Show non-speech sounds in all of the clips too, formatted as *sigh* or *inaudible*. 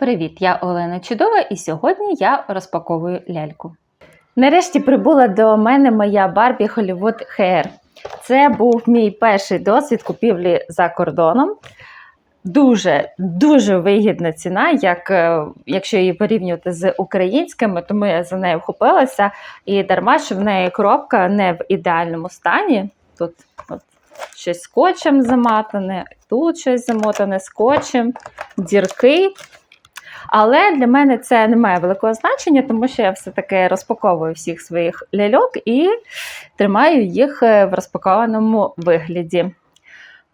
Привіт, я Олена Чудова, і сьогодні я розпаковую ляльку. Нарешті прибула до мене моя Барбі Hollywood Hair. Це був мій перший досвід купівлі за кордоном. Дуже дуже вигідна ціна, як, е, якщо її порівнювати з українськими, тому я за нею вхопилася. І дарма, що в неї коробка не в ідеальному стані. Тут от, щось скотчем замотане, тут щось замотане скотчем, дірки. Але для мене це не має великого значення, тому що я все-таки розпаковую всіх своїх ляльок і тримаю їх е, в розпакованому вигляді.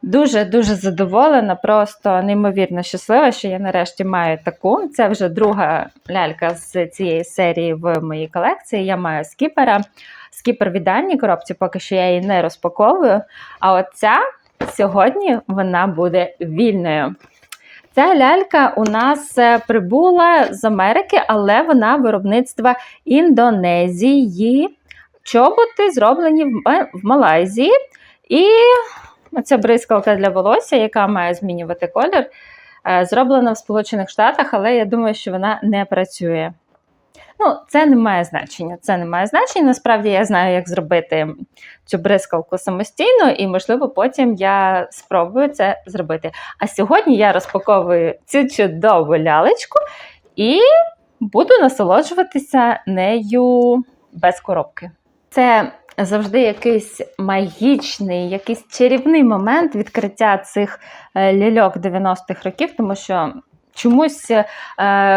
Дуже-дуже задоволена, просто неймовірно щаслива, що я нарешті маю таку. Це вже друга лялька з цієї серії в моїй колекції. Я маю скіпера. Скіпер в ідеальній коробці, поки що я її не розпаковую. А от ця сьогодні вона буде вільною. Ця лялька у нас е, прибула з Америки, але вона виробництва Індонезії. Чоботи зроблені в Ма- Малайзії. І оця бризкалка для волосся, яка має змінювати колір, е, зроблена в Сполучених Штатах, але я думаю, що вона не працює. Ну, це не має значення. Це не має значення. Насправді я знаю, як зробити цю бризкалку самостійно, і, можливо, потім я спробую це зробити. А сьогодні я розпаковую цю чудову лялечку і буду насолоджуватися нею без коробки. Це завжди якийсь магічний, якийсь чарівний момент відкриття цих е, ляльок 90-х років, тому що чомусь е,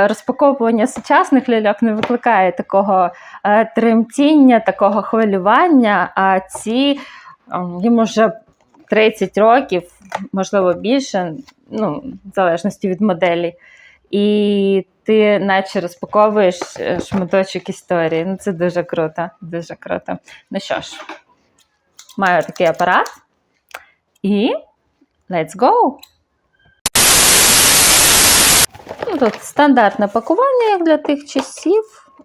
розпаковування сучасних ляльок не викликає такого е, тремтіння, такого хвилювання. А ці ем, їм вже 30 років, можливо, більше, ну, в залежності від моделі. І ти наче розпаковуєш е, шматочок історії. Ну, це дуже круто, дуже круто. Ну що ж, маю такий апарат. І let's go! Ну, Тут стандартне пакування, як для тих часів.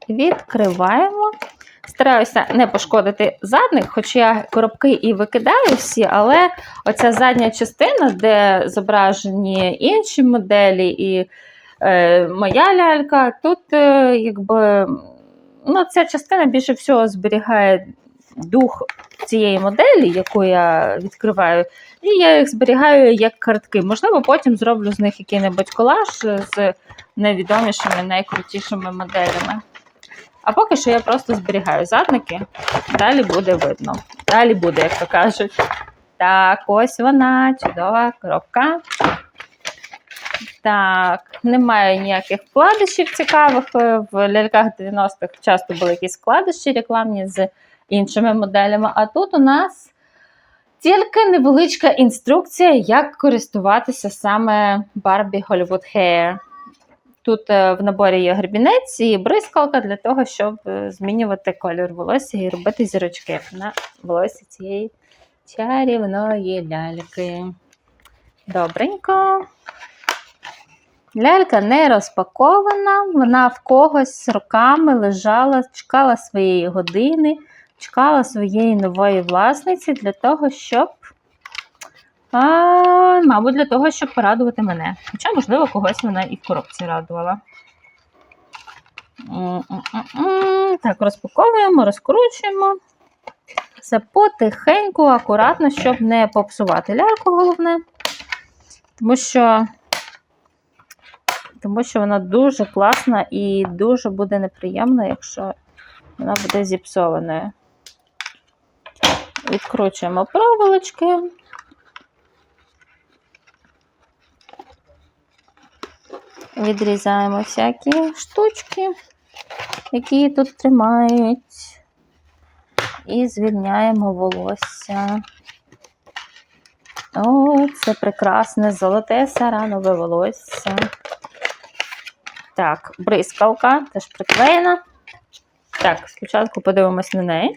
Відкриваємо. Стараюся не пошкодити задник, хоч я коробки і викидаю всі, але оця задня частина, де зображені інші моделі і е, моя лялька, тут е, якби ну, ця частина більше всього зберігає дух цієї моделі, яку я відкриваю, і я їх зберігаю як картки. Можливо, потім зроблю з них який-небудь колаж з найвідомішими, найкрутішими моделями. А поки що я просто зберігаю задники, далі буде видно. Далі буде, як то кажуть. Так, ось вона, чудова коробка. Так, немає ніяких вкладишів цікавих. В ляльках 90-х часто були якісь вкладиші рекламні з іншими моделями. А тут у нас тільки невеличка інструкція, як користуватися саме Barbie Hollywood Hair. Тут е, в наборі є гребінець і бризкалка для того, щоб е, змінювати колір волосся і робити зірочки на волосі цієї чарівної ляльки. Добренько. Лялька не розпакована, вона в когось роками лежала, чекала своєї години, чекала своєї нової власниці для того, щоб. А, мабуть, для того, щоб порадувати мене. Хоча, можливо, когось вона і в коробці радувала. Так, розпаковуємо, розкручуємо. Все потихеньку, акуратно, щоб не попсувати ляльку, головне. Тому що, тому що вона дуже класна і дуже буде неприємно, якщо вона буде зіпсованою. Відкручуємо проволочки. Відрізаємо всякі штучки, які тут тримають, і звільняємо волосся. О, це прекрасне золоте саранове волосся. Так, бризкалка теж приклеєна. Так, спочатку подивимось на неї.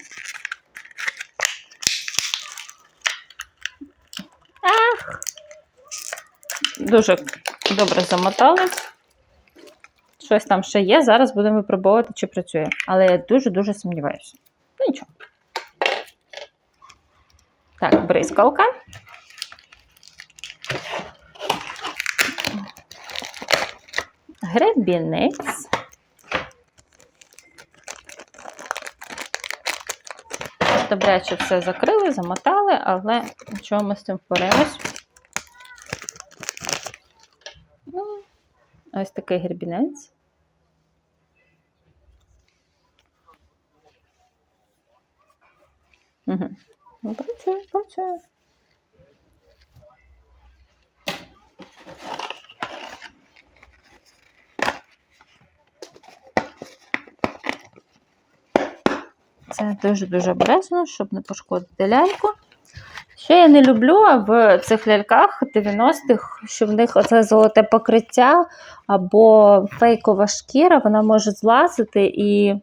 Ах! Дуже добре замотали. Щось там ще є. Зараз будемо випробовувати, чи працює. Але я дуже-дуже сумніваюся. Ну нічого. Так, бризкалка. гребінець. Добряче все закрили, замотали, але нічого ми з цим впораємось. Ну, Ось такий гербінець. Угу. Ну, працює, працює. Це дуже-дуже обережно, щоб не пошкодити ляльку. Що я не люблю в цих ляльках 90-х, що в них оце золоте покриття або фейкова шкіра, вона може злазити, і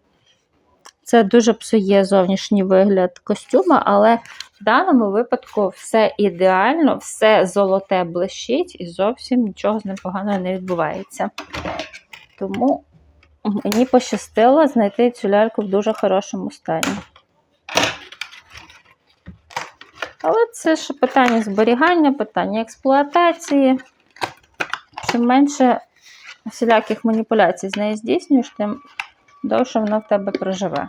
це дуже псує зовнішній вигляд костюма, але в даному випадку все ідеально, все золоте блищить і зовсім нічого з ним поганого не відбувається. Тому мені пощастило знайти цю ляльку в дуже хорошому стані. Але це ж питання зберігання, питання експлуатації. Чим менше всіляких маніпуляцій з нею здійснюєш, тим довше вона в тебе проживе.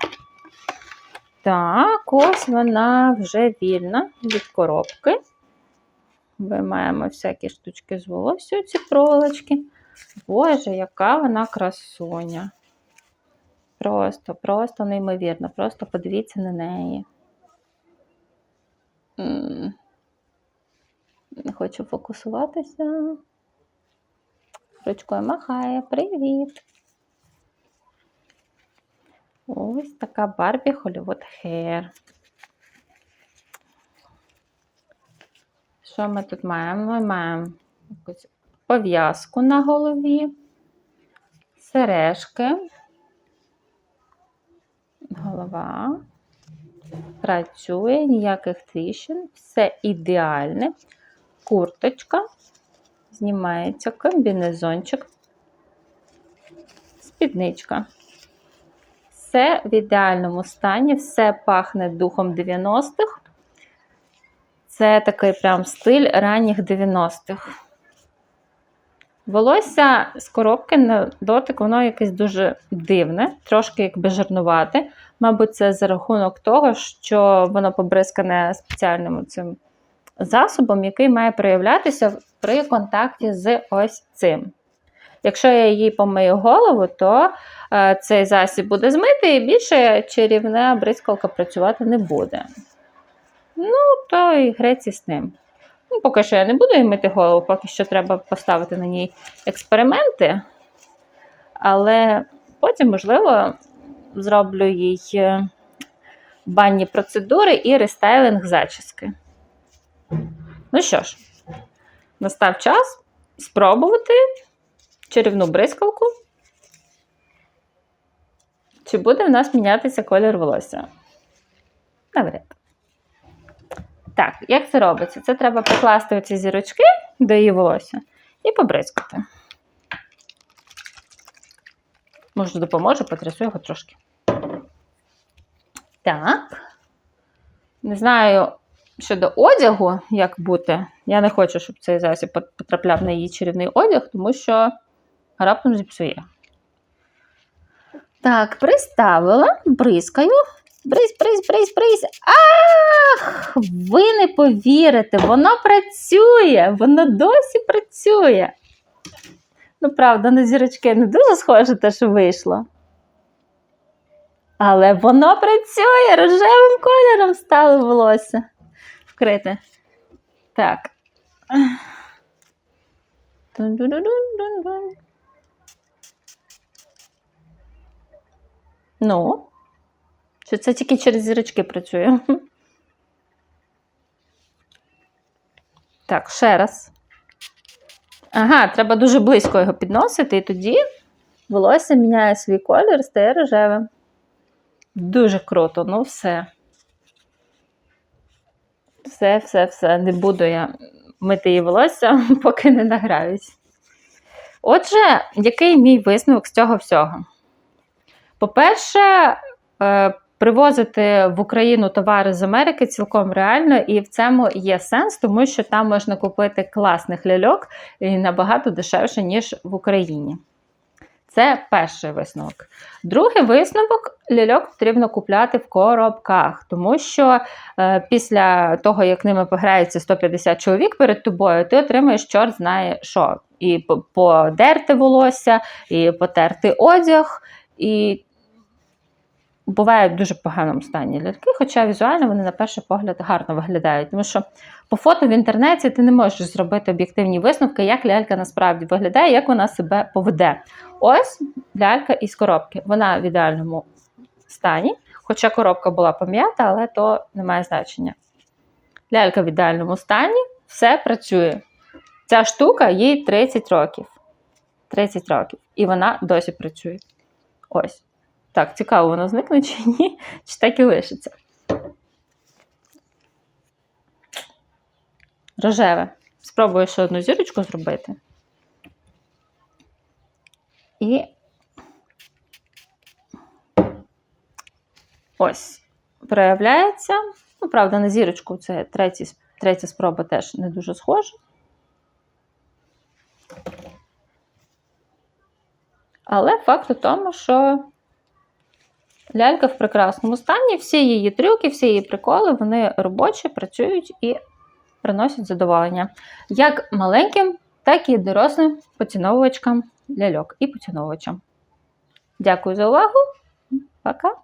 Так, ось вона вже вільна від коробки. Виймаємо всякі штучки з волосся, ці проволочки. Боже, яка вона красуня. Просто, просто неймовірно. Просто подивіться на неї. Не хочу фокусуватися. Ручкою махає. Привіт. Ось така Барбі Hollywood Hair. Що ми тут маємо? Ми маємо якусь пов'язку на голові, сережки, голова. Працює, ніяких тріщин, все ідеальне. Курточка, знімається комбінезончик, спідничка. Все в ідеальному стані, все пахне духом 90-х. Це такий прям стиль ранніх 90-х. Волосся з коробки на дотик, воно якесь дуже дивне, трошки якби жирнувате. Мабуть, це за рахунок того, що воно побризкане спеціальним цим засобом, який має проявлятися при контакті з ось цим. Якщо я її помию голову, то е, цей засіб буде змитий і більше чарівна бризкалка працювати не буде. Ну, то і греці з ним. Ну, Поки що я не буду їй мити голову, поки що треба поставити на ній експерименти. Але потім, можливо, зроблю їй е, банні процедури і рестайлинг зачіски. Ну що ж, настав час спробувати чарівну бризкалку. Чи буде в нас мінятися колір волосся? Навряд. Так, як це робиться? Це треба покласти оці зірочки до її волосся і побризкати. Може, допоможу, потрясу його трошки. Так. Не знаю щодо одягу, як бути. Я не хочу, щоб цей засіб потрапляв на її чарівний одяг, тому що раптом зіпсує. Так, приставила, бризкаю. Бриз, бриз, бриз, бриз. Ах! Ви не повірите, воно працює, воно досі працює. Ну, правда, на зірочки не дуже схоже те, що вийшло. Але воно працює, рожевим кольором стало волосся вкрите. Так. Ну, чи це тільки через зірочки працює? Так, ще раз. Ага, треба дуже близько його підносити, і тоді волосся міняє свій колір, стає рожевим. Дуже круто, ну все. Все, все, все. Не буду я мити її волосся, *laughs* поки не награюсь. Отже, який мій висновок з цього всього? По-перше, е, привозити в Україну товари з Америки цілком реально, і в цьому є сенс, тому що там можна купити класних ляльок і набагато дешевше, ніж в Україні. Це перший висновок. Другий висновок ляльок потрібно купляти в коробках, тому що е, після того, як ними пограється 150 чоловік перед тобою, ти отримаєш чорт знає що. І подерти волосся, і потерти одяг, і бувають в дуже поганому стані ляльки, хоча візуально вони на перший погляд гарно виглядають. Тому що по фото в інтернеті ти не можеш зробити об'єктивні висновки, як лялька насправді виглядає, як вона себе поведе. Ось лялька із коробки. Вона в ідеальному стані, хоча коробка була пом'ята, але то не має значення. Лялька в ідеальному стані, все працює. Ця штука їй 30 років. 30 років. І вона досі працює. Ось. Так, цікаво, воно зникне чи ні, чи так і лишиться. Рожеве. Спробую ще одну зірочку зробити. І ось проявляється. Ну, правда, на зірочку це третій, третя спроба теж не дуже схожа. Але факт у тому, що лялька в прекрасному стані, всі її трюки, всі її приколи, вони робочі, працюють і приносять задоволення. Як маленьким, так і дорослим поціновувачкам ляльок і поціновувачам. Дякую за увагу. Пока!